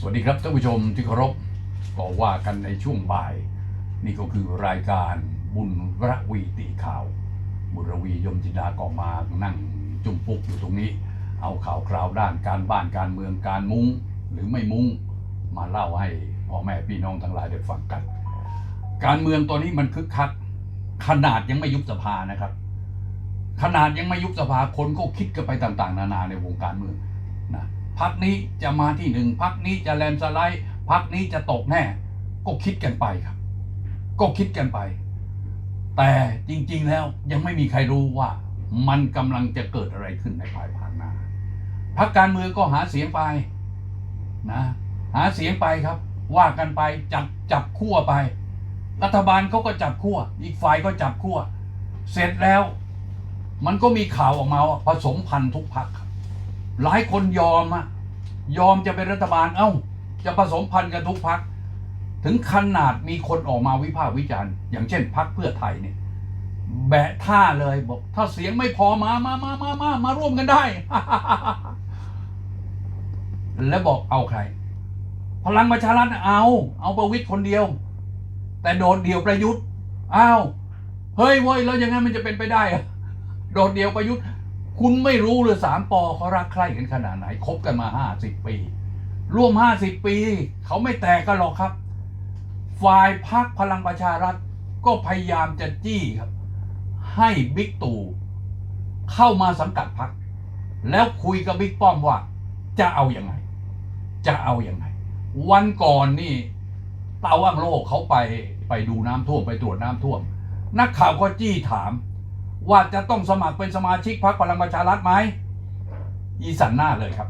สวัสดีครับท่านผู้ชมที่เคารพก็ว่ากันในช่วงบ่าย นี่ก็คือรายการบุญระวีตีข่าว บุญระวียมจินดาก็มานั่งจุ่มปุกอยู่ตรงนี้ เอาข่าวคราวด้านการบ้านการเมืองการมุ้งหรือไม่มุ้งมาเล่าให้พ่อแม่พี่น้องทั้งหลายได้ฟังกัน การเมืองตอนนี้มันคึกคัก ขนาดยังไม่ยุบสภานะครับ ขนาดยังไม่ยุบสภาคนก็คิดกันไปต่าง ๆ นานาในวงการเมืองนะ พักนี้จะมาที่หนึ่งพักนี้จะแลนสไลด์พักนี้จะตกแน่ ก็คิดกันไปครับ ก็คิดกันไป แต่จริงๆแล้วยังไม่มีใครรู้ว่ามันกำลังจะเกิดอะไรขึ้นในภายภาคหน้าพักการเมืองก็หาเสียงไปนะหาเสียงไปครับ ว่ากันไปจับจับขั้วไป รัฐบาลเขาก็จับขั้วอีกฝ่ายก็จับขั้วเสร็จแล้ว มันก็มีข่าวออกมาว่าผสมพันธุ์ทุกพักครับ หลายคนยอมอะยอมจะเป็นรัฐบาล เอ้า จะผสมพันธุ์กันทุกพัก ถึงขนาดมีคนออกมาวิพากษ์วิจารณ์ อย่างเช่นพักเพื่อไทยเนี่ย แบะท่าเลยบอกถ้าเสียงไม่พอมามามามามามาร่วมกันได้ แล้วบอกเอาใคร พลังประชารัฐเอา เอาประวิตยคนเดียว แต่โดดเดี่ยวประยุทธ์อ้าวเฮ้ยเว้ยแล้วยังไงมันจะเป็นไปได้อะโดดเดี่ยวประยุทธ์ คุณไม่รู้เลยสามปอเขารักใคร่กันขนาดไหนคบกันมาห้าสิบปี ร่วมห้าสิบปี เขาไม่แตกกันหรอกครับ ฝ่ายพักพลังประชารัฐก็พยายามจะจี้ครับ ให้บิ๊กตู่เข้ามาสังกัดพัก แล้วคุยกับบิ๊กป้อมว่าจะเอาอยัางไง จะเอาอยัางไง วันก่อนนี่ตาว่างโลกเขาไปไปดูน้ำท่วมไปตรวจน้ำท่วม นักข่าวก็จี้ถาม ว่าจะต้องสมัครเป็นสมาชิกพรรคพลังประชารัฐไหมอีสันหน้าเลยครับ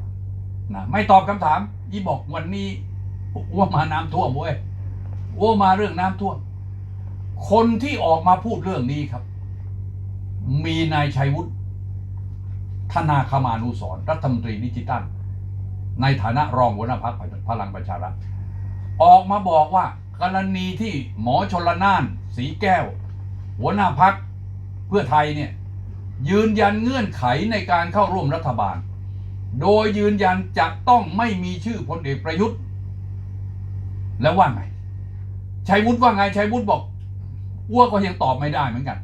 นะไม่ตอบคำถามอีบอกวันนี้ว่ามาน้ำท่วมเว้ยว่ามาเรื่องน้ำท่วม คนที่ออกมาพูดเรื่องนี้ครับ มีนายชัยวุฒิธนาคมานุสรรัฐมนตรีดิจิตัล ในฐานะรองหัวหน้าพักพลังประชารัฐออกมาบอกว่ากรณีที่หมอชนละนาน สีแก้ว หัวหน้าพัก เพื่อไทยเนี่ยยืนยันเงื่อนไขในการเข้าร่วมรัฐบาล โดยยืนยันจะต้องไม่มีชื่อพลเอกประยุทธ์ แล้วว่าไงชัยวุฒิว่าไงชัยวุฒิบอกอ้วก็ยังตอบไม่ได้เหมือนกัน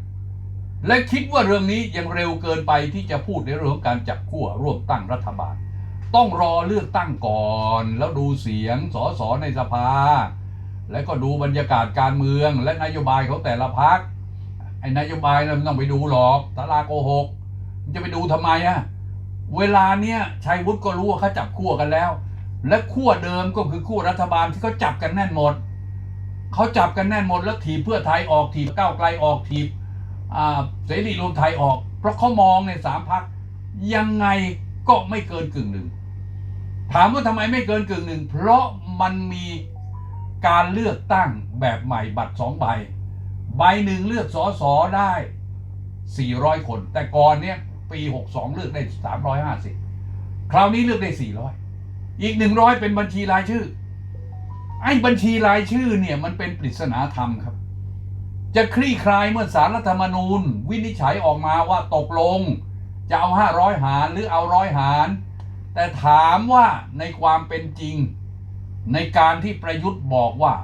และคิดว่าเรื่องนี้ยังเร็วเกินไปที่จะพูดในเรื่องของการจับขั้วร่วมตั้งรัฐบาล ต้องรอเลือกตั้งก่อน แล้วดูเสียงสสในสภา แล้วก็ดูบรรยากาศการเมืองและนโยบายของแต่ละพักไอ้นโยบายนะมันต้องไปดูหรอกตาลาโกหกมันจะไปดูทำไมอะเวลาเนี้ยชัยวุฒิก็รู้ว่าเขาจับขั้วกันแล้ว และขั้วเดิมก็คือขั้วรัฐบาลที่เขาจับกันแน่นหมดเขาจับกันแน่นหมดแล้วถีบเพื่อไทยออกถีบก้าวไกลออกถีบเสรีรวมไทยออก เพราะเขามองในสามพักยังไงก็ไม่เกินกึ่งหนึ่งถามว่าทำไมไม่เกินกึ่งหนึ่งเพราะมันมีการเลือกตั้งแบบใหม่บัตรสองใบ ใบหนึ่งเลือกสอสอได้ 400 คน แต่ก่อนเนี้ยปี 62 เลือกได้ 350 คราวนี้เลือกได้ 400 อีก 100 เป็นบัญชีรายชื่อ ไอ้บัญชีรายชื่อเนี่ยมันเป็นปริศนาธรรมครับ จะคลี่คลายเมื่อสารรัฐธรรมนูญ วินิจฉัยออกมาว่าตกลง จะเอา 500 หารหรือเอาร้อยหาร แต่ถามว่าในความเป็นจริง ในการที่ประยุทธ์บอกว่า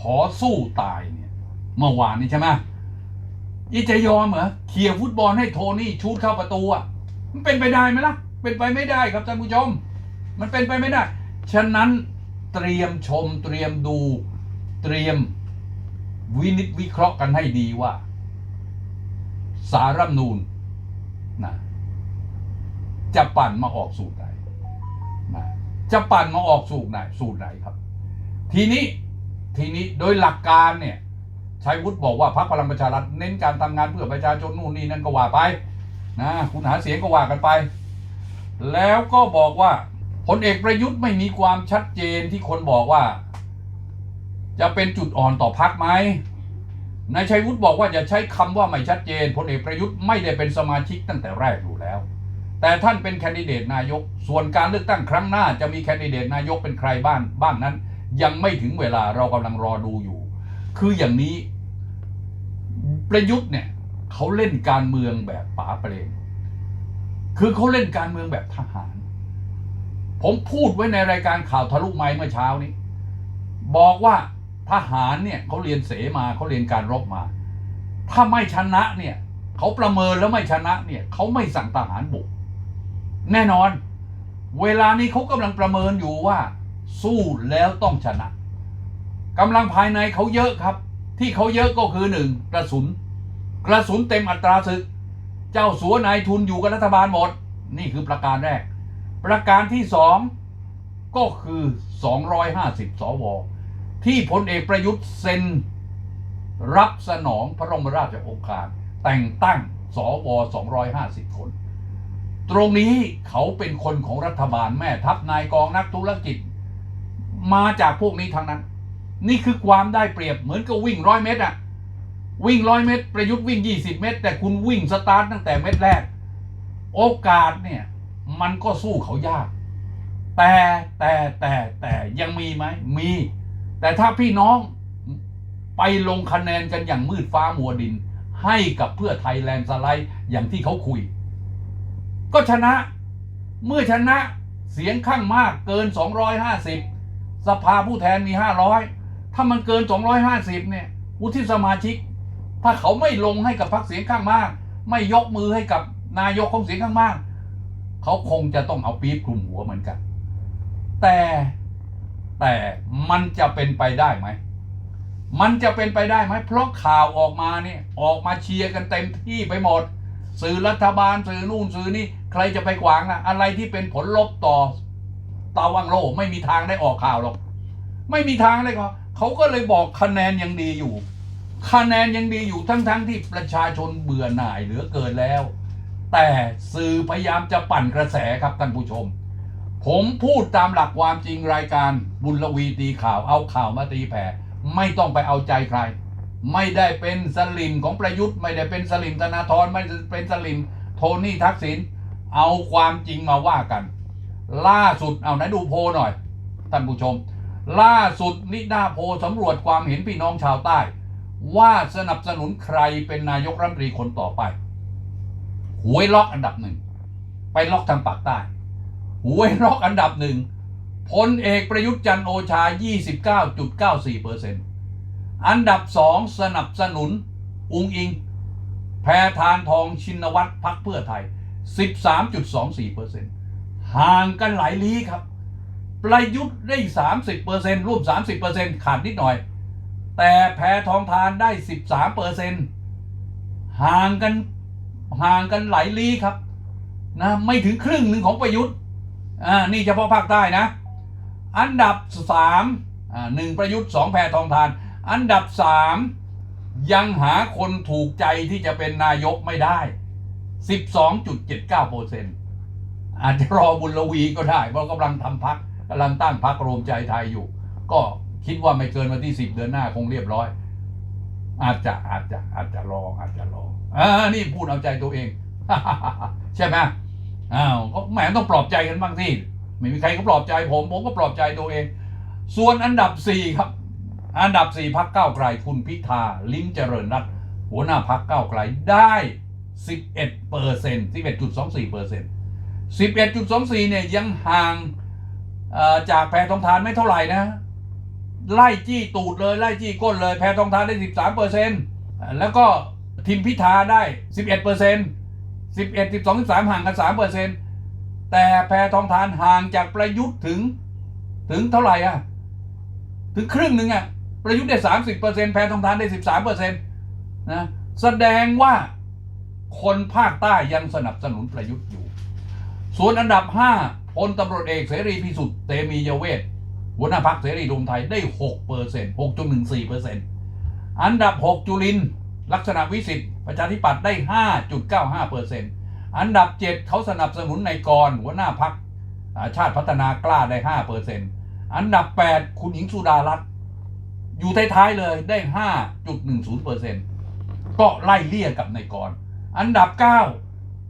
ขอสู้ตายเนี่ย เมื่อวานนี้ใช่ไหมอีจะยอมเหรอเขี่ยฟุตบอลให้โทนี่ชูดเข้าประตูอะมันเป็นไปได้ไหมล่ะ เป็นไปไม่ได้ครับท่านผู้ชม มันเป็นไปไม่ได้ ฉะนั้นเตรียมชมเตรียมดูเตรียมวินิจวิเคราะห์กันให้ดีว่า สารรัฐธรรมนูนนะจะปั่นมาออกสูตรไหนนะจะปั่นมาออกสูตรไหนสูตรไหนครับ ทีนี้ทีนี้โดยหลักการเนี่ย ชัยวุฒิบอกว่าพรรคพลังประชารัฐเน้นการทำงานเพื่อประชาชนนู่นนี่นั่นก็ว่าไปนะคุณหาเสียงก็ว่ากันไป แล้วก็บอกว่าพลเอกประยุทธ์ไม่มีความชัดเจนที่คนบอกว่า จะเป็นจุดอ่อนต่อพรรคไหมนายชัยวุฒิบอกว่าจะใช้คำว่าไม่ชัดเจนพลเอกประยุทธ์ไม่ได้เป็นสมาชิกตั้งแต่แรกอยู่แล้ว แต่ท่านเป็นแคนดิเดตนายก ส่วนการเลือกตั้งครั้งหน้าจะมีแคนดิเดตนายกเป็นใครบ้างบ้างนั้น ยังไม่ถึงเวลาเรากำลังรอดูอยู่ คืออย่างนี้ ประยุทธ์เนี่ยเขาเล่นการเมืองแบบป๋าเปรมคือเขาเล่นการเมืองแบบทหาร ผมพูดไว้ในรายการข่าวทะลุไม้เมื่อเช้านี้ บอกว่าทหารเนี่ยเขาเรียนเสมาเขาเรียนการรบมา ถ้าไม่ชนะเนี่ยเขาประเมินแล้วไม่ชนะเนี่ยเขาไม่สั่งทหารบุก แน่นอน เวลานี้เขากำลังประเมินอยู่ว่า สู้แล้วต้องชนะกำลังภายในเขาเยอะครับ ที่เขาเยอะก็คือหนึ่งกระสุน กระสุนเต็มอัตราศึก เจ้าสัวนายทุนอยู่กับรัฐบาลหมด นี่คือประการแรก ประการที่สองก็คือ 250 สว ที่พลเอกประยุทธ์เซ็นรับสนองพระบรมราชโองการ แต่งตั้งสว 250 คน ตรงนี้เขาเป็นคนของรัฐบาลแม่ทัพนายกองนักธุรกิจ มาจากพวกนี้ทั้งนั้น นี่คือความได้เปรียบเหมือนกับวิ่งร้อยเมตรอะวิ่งร้อยเมตร ประยุทธ์วิ่ง20เมตร แต่คุณวิ่งสตาร์ทตั้งแต่เมตรแรก โอกาสเนี่ย มันก็สู้เขายาก แต่แต่แต่แต่ยังมีไหมมี แต่ถ้าพี่น้องไปลงคะแนนกันอย่างมืดฟ้ามัวดิน ให้กับเพื่อไทยแลนด์สไลด์อย่างที่เขาคุย ก็ชนะเมื่อชนะเสียงข้างมากเกิน 250 สภาผู้แทนมี 500 ถ้ามันเกิน 250 เนี่ยวุฒิสมาชิก ถ้าเขาไม่ลงให้กับพรรคเสียงข้างมาก ไม่ยกมือให้กับนายกของเสียงข้างมาก เขาคงจะต้องเอาปี๊บคลุมหัวเหมือนกัน แต่แต่มันจะเป็นไปได้ไหม มันจะเป็นไปได้ไหม เพราะข่าวออกมาเนี่ยออกมาเชียร์กันเต็มที่ไปหมด สื่อรัฐบาลสื่อนู่นสื่อนี่ใครจะไปขวางอะอะไรที่เป็นผลลบต่อตาวังโลไม่มีทางได้ออกข่าวหรอก ไม่มีทางเลยครับ เขาก็เลยบอกคะแนนยังดีอยู่ คะแนนยังดีอยู่ทั้งๆทที่ประชาชนเบื่อหน่ายเหลือเกินแล้ว แต่สื่อพยายามจะปั่นกระแสครับท่านผู้ชม ผมพูดตามหลักความจริงรายการบุญลวีตีข่าวเอาข่าวมาตีแผ่ไม่ต้องไปเอาใจใคร ไม่ได้เป็นสลิมของประยุทธ์ไม่ได้เป็นสลิมธนาธรไม่ได้เป็นสลิมโทนี่ทักษิณเอาความจริงมาว่ากัน ล่าสุดเอาไหนดูโพหน่อยท่านผู้ชม ล่าสุดนิดาโพสำรวจความเห็นพี่น้องชาวใต้ ว่าสนับสนุนใครเป็นนายกรัฐมนตรีคนต่อไป หวยล็อกอันดับหนึ่ง ไปล็อกทางปากใต้ หวยล็อกอันดับหนึ่งพลเอกประยุทธ์จันทร์โอชา 29.94เปอร์เซ็นต์อันดับสองสนับสนุน อุงอิง แพทานทองชินวัตรพักเพื่อไทย 13.24เปอร์เซ็นต์ห่างกันหลายลี้ครับ ประยุทธ์ได้ 30เปอร์เซ็นต์ร่วม 30เปอร์เซ็นต์ขาดนิดหน่อย แต่แพทองทานได้ 13เปอร์เซ็นต์ห่างกันห่างกันหลายลี้ครับนะไม่ถึงครึ่งหนึ่งของประยุทธ์อ่านี่เฉพาะภาคใต้นะ อันดับสามอ่าหนึ่งประยุทธ์สองแพทองทาน อันดับสามยังหาคนถูกใจที่จะเป็นนายกไม่ได้ 12.79เปอร์เซนต์อาจจะรอบุญลวีก็ได้เพราะกำลังทำพัก กำลังตั้งพักรวมใจไทยอยู่ ก็คิดว่าไม่เกินวันที่10เดือนหน้าคงเรียบร้อย อาจจะอาจจะอาจจะรออาจจะรออ่านี่พูดเอาใจตัวเอง ใช่ไหมอ้าวก็แหมต้องปลอบใจกันบ้างที่ไม่มีใครก็ปลอบใจผม ผมก็ปลอบใจตัวเอง ส่วนอันดับสี่ครับ อันดับสี่พักเก้าไกลคุณพิธาลิ้มเจริญรัตหัวหน้าพักเก้าไกลได้11เอ็ดเปอร์เซ็นต์11.24เปอร์เซ็นต์11.24เนี่ยยังห่าง จากแพทองทานไม่เท่าไหร่นะ ไล่จี้ตูดเลยไล่จี้ก้นเลย แพทองทานได้ 13เปอร์เซ็นต์แล้วก็ทิมพิธาได้ 11เปอร์เซ็นต์11 12 13ห่างกัน3เปอร์เซ็นต์แต่แพทองทานห่างจากประยุทธ์ถึงถึงเท่าไหร่อะถึงครึ่งหนึ่งอะประยุทธ์ได้ 30เปอร์เซ็นต์แพทองทานได้ 13เปอร์เซ็นต์นะแสดงว่าคนภาคใต้ยังสนับสนุนประยุทธ์อยู่ ส่วนอันดับ 5 พลตำรวจเอกเสรีพิสุทธิ์เตมียเวทหัวหน้าพักเสรีรวมไทยได้6เปอร์เซ็นต์6.14เปอร์เซ็นต์อันดับ 6 จุลินลักษณะวิสิทธิ์ประชาธิปัตย์ได้ 5.95เปอร์เซ็นต์อันดับ 7 เขาสนับสนุนในกรหัวหน้าพักชาติพัฒนากล้าได้5เปอร์เซ็นต์อันดับ 8 คุณหญิงสุดารัตน์อยู่ท้ายๆเลยได้ 5.10เปอร์เซ็นต์ก็ไล่เลี่ยกับในกร อันดับ 9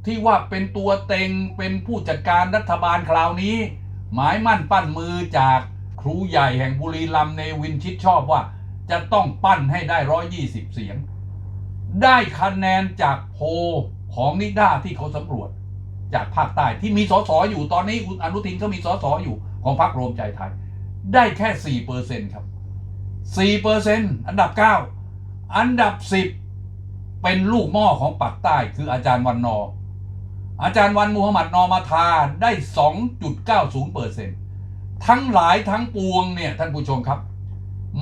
ที่ว่าเป็นตัวเต็งเป็นผู้จัดการรัฐบาลคราวนี้ หมายมั่นปั้นมือจากครูใหญ่แห่งบุรีรัมย์ในวินชิดชอบว่า จะต้องปั้นให้ได้120เสียง ได้คะแนนจากโพลของนิด้าที่เขาสำรวจ จากภาคใต้ที่มีสสอยู่ตอนนี้คุณอนุทินก็มีสสอยู่ของพรรครวมใจไทย ได้แค่สี่เปอร์เซ็นครับสี่เปอร์เซ็นอันดับเก้าอันดับสิบเป็นลูกหม้อของปากใต้คืออาจารย์วันนอ อาจารย์วันมูฮัมหมัดนอมาทาได้สองจุดเปอร์เซ็นทั้งหลายทั้งปวงเนี่ยท่านผู้ชมครับ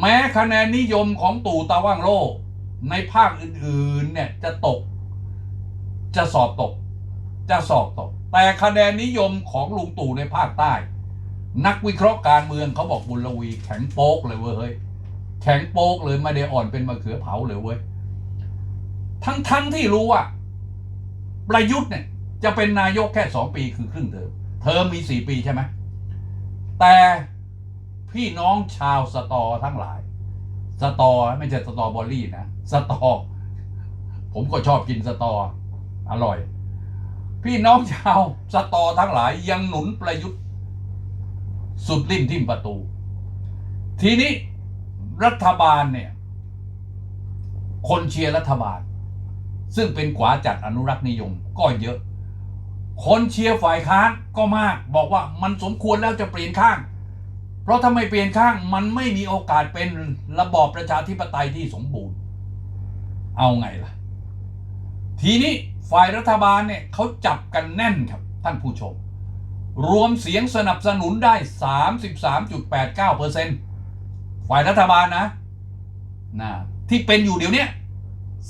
แม้คะแนนนิยมของตู่ตาว่างโลก ในภาคอื่นๆเนี่ยจะตก จะสอบตก จะสอบตก แต่คะแนนนิยมของลุงตู่ในภาคใต้ นักวิเคราะห์การเมืองเขาบอกบุญลวี แข็งโป๊กเลยเว้ยแข็งโป๊กเลยไม่ได้อ่อนเป็นมะเขือเผาเลยเว้ยทั้งทั้งที่รู้ว่า ประยุทธ์เนี่ย จะเป็นนายกแค่สองปีคือครึ่งเทอมเทอมมีสี่ปีใช่ไหมแต่พี่น้องชาวสตอทั้งหลาย สตอไม่ใช่สตอบอลลี่นะ สตอ ผมก็ชอบกินสตอ อร่อย พี่น้องชาวสตอทั้งหลายยังหนุนประยุทธ์ สุดริมทิมประตู ทีนี้รัฐบาลเนี่ย คนเชียร์รัฐบาล ซึ่งเป็นขวาจัดอนุรักษ์นิยมก็เยอะ คนเชียร์ฝ่ายค้านก็มากบอกว่ามันสมควรแล้วจะเปลี่ยนข้าง เพราะถ้าไม่เปลี่ยนข้างมันไม่มีโอกาสเป็นระบอบประชาธิปไตยที่สมบูรณ์ เอาไงล่ะ ทีนี้ฝ่ายรัฐบาลเนี่ยเขาจับกันแน่นครับท่านผู้ชม รวมเสียงสนับสนุนได้ 33.89%ฝ่ายรัฐบาลนะนะที่เป็นอยู่เดี๋ยวนี้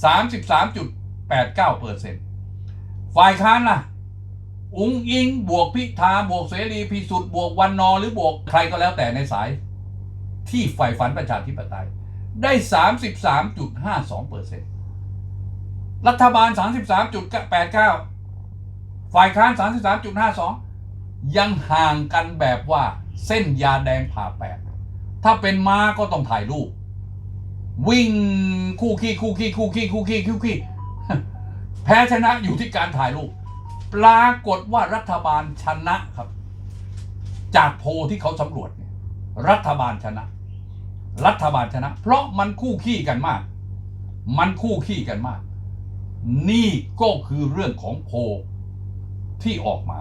33.89%ฝ่ายค้านล่ะ อุงอิงบวกพิธาบวกเสรีพิสุทธิ์บวกวันนอหรือบวกใครก็แล้วแต่ในสาย ที่ใฝ่ฝันประชาธิปไตย ได้ 33.52%รัฐบาล 33.89 ฝ่ายค้าน 33.52 ยังห่างกันแบบว่าเส้นยาแดงผ่าแปดถ้าเป็นม้าก็ต้องถ่ายรูป วิ่งคู่ขี้คู่ขี้คู่ขี้คู่ขี้คู่ขี้แพ้ชนะอยู่ที่การถ่ายรูป ปรากฏว่ารัฐบาลชนะครับ จากโพที่เขาสำรวจเนี่ยรัฐบาลชนะ รัฐบาลชนะ เพราะมันคู่ขี้กันมาก มันคู่ขี้กันมาก นี่ก็คือเรื่องของโพที่ออกมา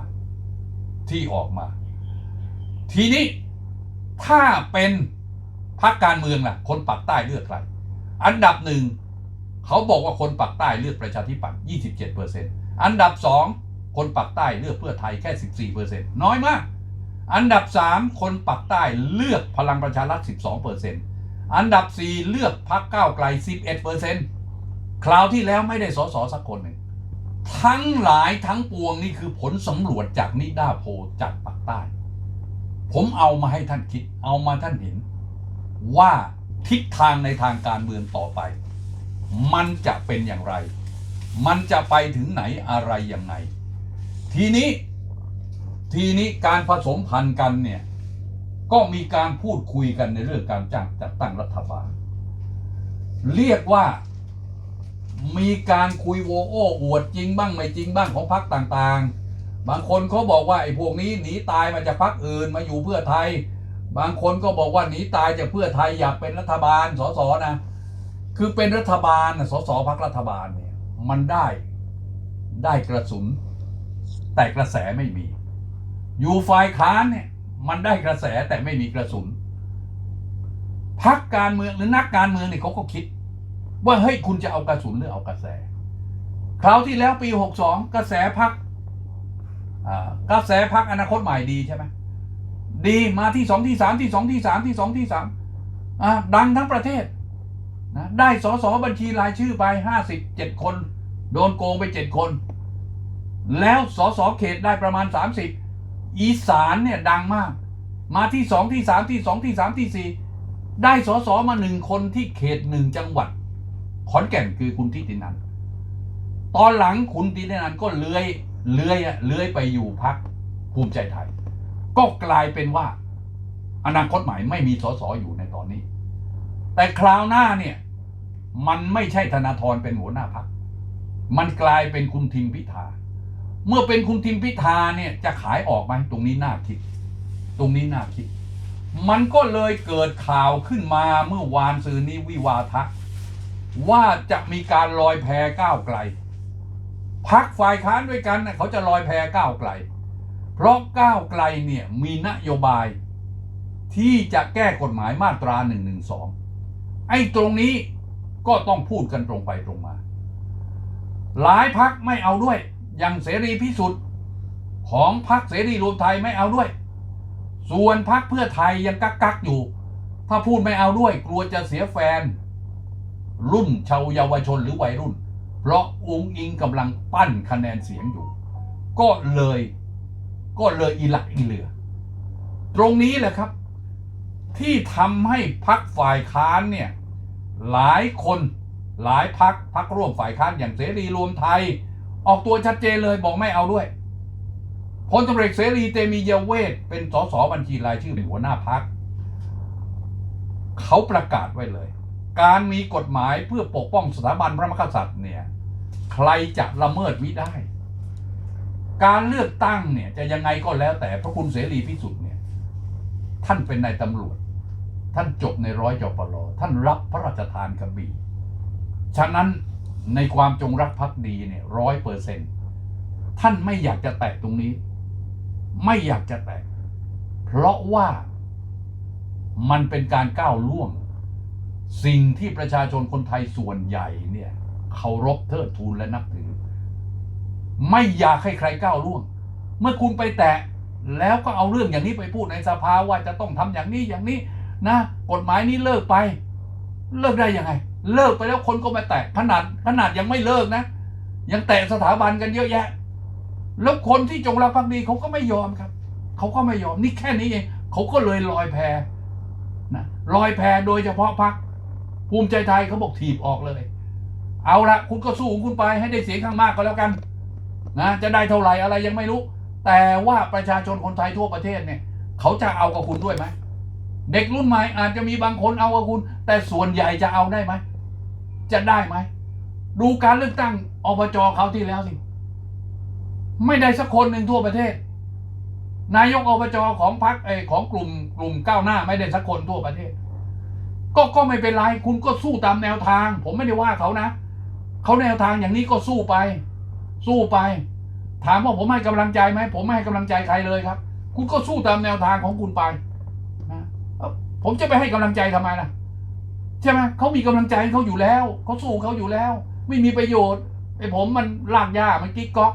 ที่ออกมา ทีนี้ถ้าเป็นพรรคการเมืองล่ะ คนปักใต้เลือกใครอันดับหนึ่งเขาบอกว่าคนปักใต้เลือกประชาธิปัตย์27%อันดับสอง คนปักใต้เลือกเพื่อไทยแค่ 14%น้อยมาก อันดับ 3 คนปักใต้เลือกพลังประชารัฐ 12%อันดับ 4 เลือกพรรคก้าวไกล 11%คราวที่แล้วไม่ได้สสสักคนหนึ่งทั้งหลายทั้งปวงนี่คือผลสำรวจจากนิด้าโพจากปักใต้ ผมเอามาให้ท่านคิด เอามาท่านเห็น ว่าทิศทางในทางการเมืองต่อไป มันจะเป็นอย่างไร มันจะไปถึงไหนอะไรยังไง ทีนี้ทีนี้การผสมพันธุ์กันเนี่ย ก็มีการพูดคุยกันในเรื่องการจ้างจัดตั้งรัฐบาล เรียกว่ามีการคุยโวโอ้อวดจริงบ้างไม่จริงบ้างของพรรคต่างๆ บางคนเขาบอกว่าไอ้พวกนี้หนีตายมาจากพรรคอื่นมาอยู่เพื่อไทย บางคนก็บอกว่าหนีตายจากเพื่อไทยอยากเป็นรัฐบาลสสนะ คือเป็นรัฐบาลสสพักรัฐบาลเนี่ยมันได้ได้กระสุน แต่กระแสไม่มี อยู่ฝ่ายค้านเนี่ยมันได้กระแสแต่ไม่มีกระสุนพักการเมืองหรือนักการเมืองเนี่ยเขาก็คิด ว่าเฮ้ยคุณจะเอากระสุนหรือเอากระแส คราวที่แล้วปีหกสองกระแสพักกระแสพักอนาคตใหม่ดีใช่ไหมดีมาที่สองที่สามที่สองที่สามที่สองที่สามอ่าดังทั้งประเทศนะได้สสบัญชีรายชื่อไปห้าสิบเจ็ดคน โดนโกงไปเจ็ดคน แล้วสสเขตได้ประมาณสามสิบอีสานเนี่ยดังมาก มาที่สองที่สามที่สองที่สามที่สี่ได้สสมาหนึ่งคนที่เขตหนึ่งจังหวัด ขอนแก่นคือคุณทิตินันตอนหลังคุณทิตินันก็เลื้อยเลื้อยอะเลื้อยไปอยู่พักภูมิใจไทย ก็กลายเป็นว่า อนาคตใหม่ไม่มีสสอยู่ในตอนนี้ แต่คราวหน้าเนี่ยมันไม่ใช่ธนาธรเป็นหัวหน้าพัก มันกลายเป็นคุณทิมพิธา เมื่อเป็นคุณทิมพิธาเนี่ยจะขายออกไหมตรงนี้น่าคิด ตรงนี้น่าคิด มันก็เลยเกิดข่าวขึ้นมาเมื่อวานซืนนี้วิวาทะว่าจะมีการลอยแพก้าวไกลพักฝ่ายค้านด้วยกันนะเขาจะลอยแพก้าวไกล เพราะก้าวไกลเนี่ยมีนโยบาย ที่จะแก้กฎหมายมาตรา1นึไอ้ตรงนี้ก็ต้องพูดกันตรงไปตรงมา หลายพักไม่เอาด้วย อย่างเสรีพิสุทธิ์ของพักเสรีรวมไทยไม่เอาด้วย ส่วนพักเพื่อไทยยังกักกักอยู่ ถ้าพูดไม่เอาด้วย กลัวจะเสียแฟน รุ่นชาวเยาวชนหรือวัยรุ่น เพราะองค์อิงกำลังปั้นคะแนนเสียงอยู่ ก็เลยก็เลยอีหลักอีเหลือ ตรงนี้แหละครับ ที่ทำให้พักฝ่ายค้านเนี่ยหลายคนหลายพักพักร่วมฝ่ายค้านอย่างเสรีรวมไทย ออกตัวชัดเจนเลยบอกไม่เอาด้วยพลตำรวจเสรีเตมียเวทเป็นสสบัญชีรายชื่อเป็นหัวหน้าพักเขาประกาศไว้เลย การมีกฎหมายเพื่อปกป้องสถาบันพระมหากษัตริย์เนี่ยใครจะละเมิดมิได้ การเลือกตั้งเนี่ยจะยังไงก็แล้วแต่พระคุณเสรีพิสุทธิ์เนี่ยท่านเป็นนายตำรวจ ท่านจบในร้อยจปรท่านรับพระราชทานกระบี่ฉะนั้น ในความจงรักภักดีเนี่ยร้อยเปอร์เซ็นท่านไม่อยากจะแตะตรงนี้ ไม่อยากจะแตะเพราะว่ามันเป็นการก้าวล่วง สิ่งที่ประชาชนคนไทยส่วนใหญ่เนี่ยเคารพเทิดทูนและนับถือ ไม่อยากให้ใครก้าวล่วง เมื่อคุณไปแตะแล้วก็เอาเรื่องอย่างนี้ไปพูดในสภาว่าจะต้องทำอย่างนี้อย่างนี้นะกฎหมายนี้เลิกไป เลิกได้ยังไง เลิกไปแล้วคนก็มาแตะขนาดขนาดยังไม่เลิกนะ ยังแตะสถาบันกันเยอะแยะ แล้วคนที่จงรักภักดีเขาก็ไม่ยอมครับเขาก็ไม่ยอมนี่แค่นี้เองเขาก็เลยลอยแพนะลอยแพโดยเฉพาะพักภูมิใจไทยเขาบอกถีบออกเลย เอาละคุณก็สู้ของคุณไปให้ได้เสียงข้างมากก็แล้วกันนะจะได้เท่าไหร่อะไรยังไม่รู้ แต่ว่าประชาชนคนไทยทั่วประเทศเนี่ยเขาจะเอากับคุณด้วยไหมเด็กรุ่นใหม่อาจจะมีบางคนเอากับคุณ แต่ส่วนใหญ่จะเอาได้ไหม จะได้ไหม ดูการเลือกตั้งอบจเขาที่แล้วสิ ไม่ได้สักคนหนึ่งทั่วประเทศ นายกอบจของพรรคเอของกลุ่มกลุ่มก้าวหน้า ไม่ได้สักคนทั่วประเทศ ก็ก็ไม่เป็นไรคุณก็สู้ตามแนวทาง ผมไม่ได้ว่าเขานะเขาแนวทางอย่างนี้ก็สู้ไป สู้ไป ถามว่าผมให้กำลังใจไหมผมไม่ให้กำลังใจใครเลยครับ คุณก็สู้ตามแนวทางของคุณไปนะผมจะไปให้กำลังใจทำไมล่ะ ใช่ไหมเขามีกำลังใจเขาอยู่แล้วเขาสู้เขาอยู่แล้ว ไม่มีประโยชน์ไอ้ผมมันลากยามันกิ๊กก๊อก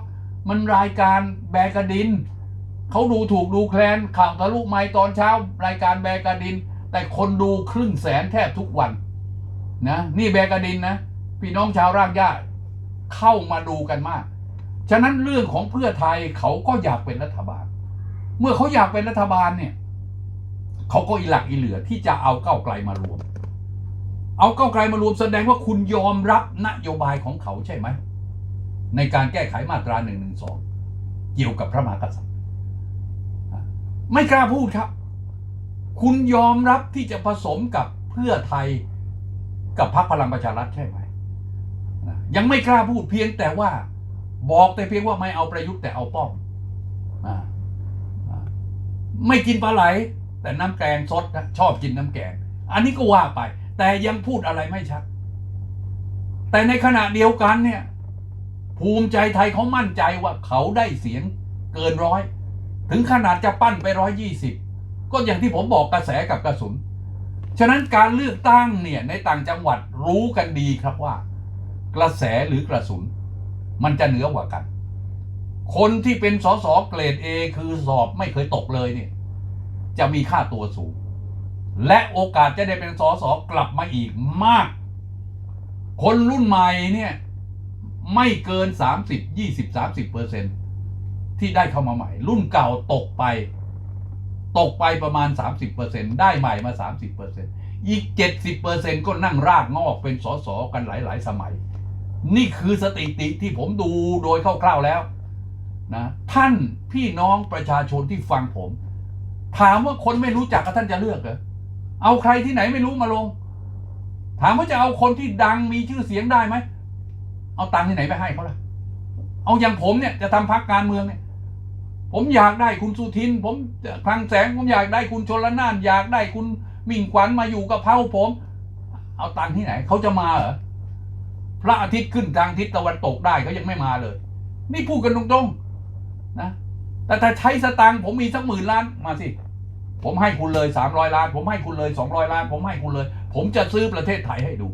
มันรายการแบกระดินเขาดูถูกดูแคลนข่าวทะลุไม้ตอนเช้า รายการแบกระดิน แต่คนดูครึ่งแสนแทบทุกวันนะนี่แบกระดินนะพี่น้องชาวรากหญ้าเข้ามาดูกันมาก ฉะนั้นเรื่องของเพื่อไทยเขาก็อยากเป็นรัฐบาล เมื่อเขาอยากเป็นรัฐบาลเนี่ยเขาก็อีหลักอีเหลือที่จะเอาเก้าไกลมารวม เอาก้าวไกลมารวมแสดงว่าคุณยอมรับนโยบายของเขาใช่ไหม ในการแก้ไขมาตรา1นึเกี่ยวกับพระมหากษัตริย์ ไม่กล้าพูดครับ คุณยอมรับที่จะผสมกับเพื่อไทยกับพรรคพลังประชารัฐใช่ไหม ยังไม่กล้าพูดเพียงแต่ว่าบอกแต่เพียงว่าไม่เอาประยุทธ์แต่เอาป้อมไม่กินปลาไหล แต่น้ำแกงสดนะชอบกินน้ำแกง อันนี้ก็ว่าไป แต่ยังพูดอะไรไม่ชัด แต่ในขณะเดียวกันเนี่ย ภูมิใจไทยเขามั่นใจว่าเขาได้เสียงเกินร้อย ถึงขนาดจะปั้นไปร้อยยี่สิบก็อย่างที่ผมบอกกระแสกับกระสุน ฉะนั้นการเลือกตั้งเนี่ยในต่างจังหวัดรู้กันดีครับว่า กระแสหรือกระสุน มันจะเหนือกว่ากัน คนที่เป็นสสเกรด A คือสอบไม่เคยตกเลยเนี่ย จะมีค่าตัวสูง และโอกาสจะได้เป็นสสกลับมาอีกมาก คนรุ่นใหม่เนี่ยไม่เกิน 30 20 30เปอร์เซ็นที่ได้เข้ามาใหม่ รุ่นเก่าตกไป ตกไปประมาณ 30เปอร์เซ็นได้ใหม่มา 30เปอร์เซ็นอีก 70เปอร์เซ็นก็นั่งรากงอกเป็นสสกันหลาย ๆ สมัย นี่คือสถิติที่ผมดูโดยคร่าวๆแล้วนะท่านพี่น้องประชาชนที่ฟังผม ถามว่าคนไม่รู้จักกับท่านจะเลือกเหรอ เอาใครที่ไหนไม่รู้มาลง ถามว่าจะเอาคนที่ดังมีชื่อเสียงได้ไหม เอาตังค์ที่ไหนไปให้เขาล่ะ เอาอย่างผมเนี่ยจะทำพักการเมืองเนี่ย ผมอยากได้คุณสุทิน ผมคลังแสงผมอยากได้คุณชนละนาน อยากได้คุณมิ่งขวัญมาอยู่กับเผ่าผม เอาตังค์ที่ไหนเขาจะมาเหรอพระอาทิตย์ขึ้นทางทิศตะวันตกได้เขายังไม่มาเลย นี่พูดกันตรงๆนะแต่ถ้าใช้สตังค์ผมมีสักหมื่นล้านมาสิ ผมให้คุณเลยสามร้อยล้าน ผมให้คุณเลยสองร้อยล้าน ผมให้คุณเลย ผมจะซื้อประเทศไทยให้ดู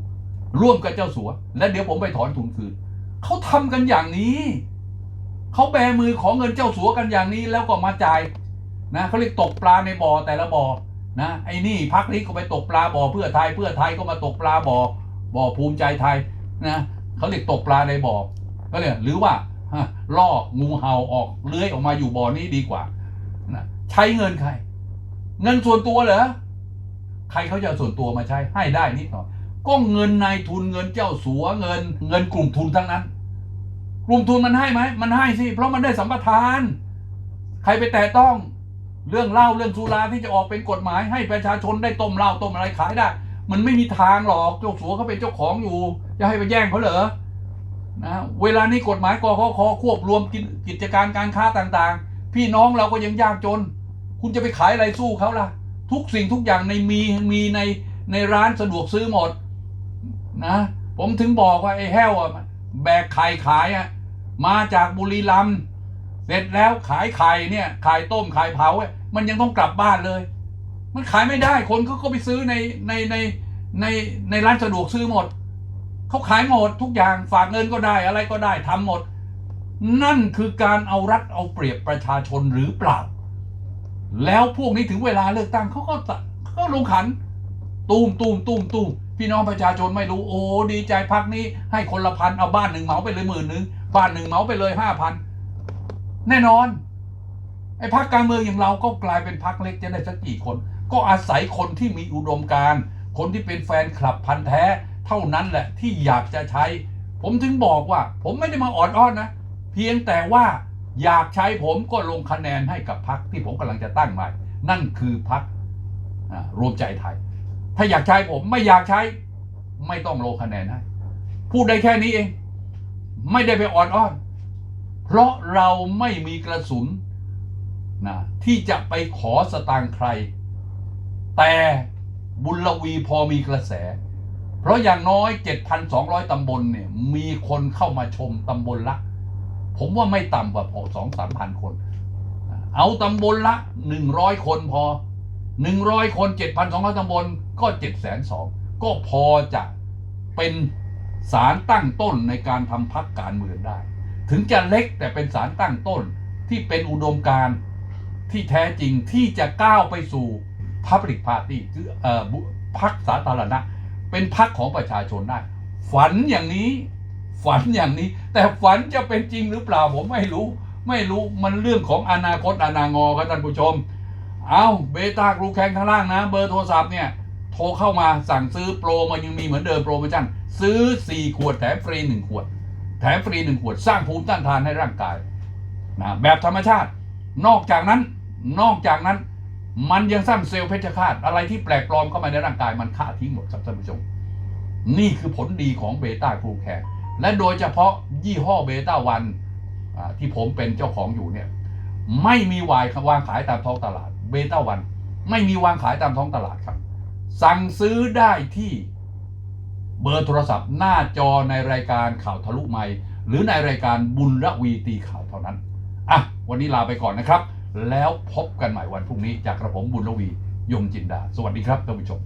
ร่วมกับเจ้าสัว และเดี๋ยวผมไปถอนทุนคืนเขาทำกันอย่างนี้เขาแบมือของเงินเจ้าสัวกันอย่างนี้แล้วก็มาจ่ายนะเขาเรียกตกปลาในบ่อแต่ละบ่อนะไอ้นี่พักนี้ก็ไปตกปลาบ่อเพื่อไทยเพื่อไทยก็มาตกปลาบ่อบ่อภูมิใจไทยนะเขาเรียกตกปลาในบ่อก็เลยหรือว่าล่องูเห่าออกเลื้อยออกมาอยู่บ่อนี้ดีกว่านะใช้เงินใคร เงินส่วนตัวเหรอใครเขาจะเอาส่วนตัวมาใช้ให้ได้นิดหน่อยก็เงินนายทุนเงินเจ้าสัวเงิน เงินกลุ่มทุนทั้งนั้น กลุ่มทุนมันให้ไหมมันให้สิเพราะมันได้สัมปทาน ใครไปแตะต้องเรื่องเหล้าเรื่องสุราที่จะออกเป็นกฎหมาย ให้ประชาชนได้ต้มเหล้าต้มอะไรขายได้ มันไม่มีทางหรอกเจ้าสัวเขาเป็นเจ้าของอยู่ จะให้ไปแย่งเขาเหรอนะเวลานี้กฎหมายกคคควบรวมกิจกิจการการค้าต่างๆ พี่น้องเราก็ยังยากจน คุณจะไปขายอะไรสู้เขาล่ะ ทุกสิ่งทุกอย่างในมีมีในในร้านสะดวกซื้อหมดนะผมถึงบอกว่าไอ้แห้วอะแบกไข่ขายอะมาจากบุรีรัมย์เสร็จแล้วขายไข่เนี่ยไข่ต้มไข่เผาอะมันยังต้องกลับบ้านเลย มันขายไม่ได้คนเขาก็ไปซื้อในในในในในร้านสะดวกซื้อหมดเขาขายหมดทุกอย่างฝากเงินก็ได้อะไรก็ได้ทำหมด นั่นคือการเอารัดเอาเปรียบประชาชนหรือเปล่า แล้วพวกนี้ถึงเวลาเลือกตั้งเขาก็ก็ลงขัน ตูมตูมตูมตูมพี่น้องประชาชนไม่รู้โอ้ดีใจพักนี้ ให้คนละพันเอาบ้านหนึ่งเหมาไปเลยหมื่นหนึ่งบ้านหนึ่งเหมาไปเลยห้าพันแน่นอน ไอ้พักการเมืองอย่างเราก็กลายเป็นพักเล็กจะได้สักกี่คน ก็อาศัยคนที่มีอุดมการคนที่เป็นแฟนคลับพันแท้ เท่านั้นแหละที่อยากจะใช้ ผมถึงบอกว่า ผมไม่ได้มาอ่อนอ้อนนะ เพียงแต่ว่า อยากใช้ผมก็ลงคะแนนให้กับพักที่ผมกำลังจะตั้งใหม่ นั่นคือพักรวมใจไทย ถ้าอยากใช้ผมไม่อยากใช้ ไม่ต้องลงคะแนนให้พูดได้แค่นี้เอง ไม่ได้ไปอ่อนอ้อน เพราะเราไม่มีกระสุนนะที่จะไปขอสตางค์ใคร แต่บุญลวีพอมีกระแส เพราะอย่างน้อย 7,200 ตำบลเนี่ยมีคนเข้ามาชมตำบลละ ผมว่าไม่ต่ำกว่าสองสามพันคน เอาตำบลละ100คนพอ100คน7,200ตำบลก็7แสนสองก็พอจะเป็นสารตั้งต้นในการทำพักการเมืองได้ ถึงจะเล็กแต่เป็นสารตั้งต้นที่เป็นอุดมการที่แท้จริงที่จะก้าวไปสู่ Public Party คืออพักสาธารณะ เป็นพักของประชาชนได้ ฝันอย่างนี้ ฝันอย่างนี้ แต่ฝันจะเป็นจริงหรือเปล่าผมไม่รู้ ไม่รู้มันเรื่องของอนาคตอนางอครับท่านผู้ชม เอาเบต้ากรูแคนข้างล่างนะ เบอร์โทรศัพท์เนี่ย โทรเข้ามาสั่งซื้อโปรมันยังมีเหมือนเดิมโปรโมชั่นซื้อ 4 ขวดแถมฟรี 1 ขวด แถมฟรี 1 ขวดสร้างภูมิต้านทานให้ร่างกายนะแบบธรรมชาติ นอกจากนั้นนอกจากนั้นมันยังสร้างเซลล์เพชฌฆาตอะไรที่แปลกปลอมเข้ามาในร่างกายมันฆ่าทิ้งหมดครับท่านผู้ชม นี่คือผลดีของเบต้ากรูแคน และโดยเฉพาะยี่ห้อเบต้าวันที่ผมเป็นเจ้าของอยู่เนี่ยไม่มีวายวางขายตามท้องตลาดเบต้าวันไม่มีวางขายตามท้องตลาดครับ สั่งซื้อได้ที่เบอร์โทรศัพท์หน้าจอในรายการข่าวทะลุไมค์หรือในรายการบุญระวีตีข่าวเท่านั้นอะวันนี้ลาไปก่อนนะครับ แล้วพบกันใหม่วันพรุ่งนี้จากกระผมบุญระวียงจินดา สวัสดีครับท่านผู้ชม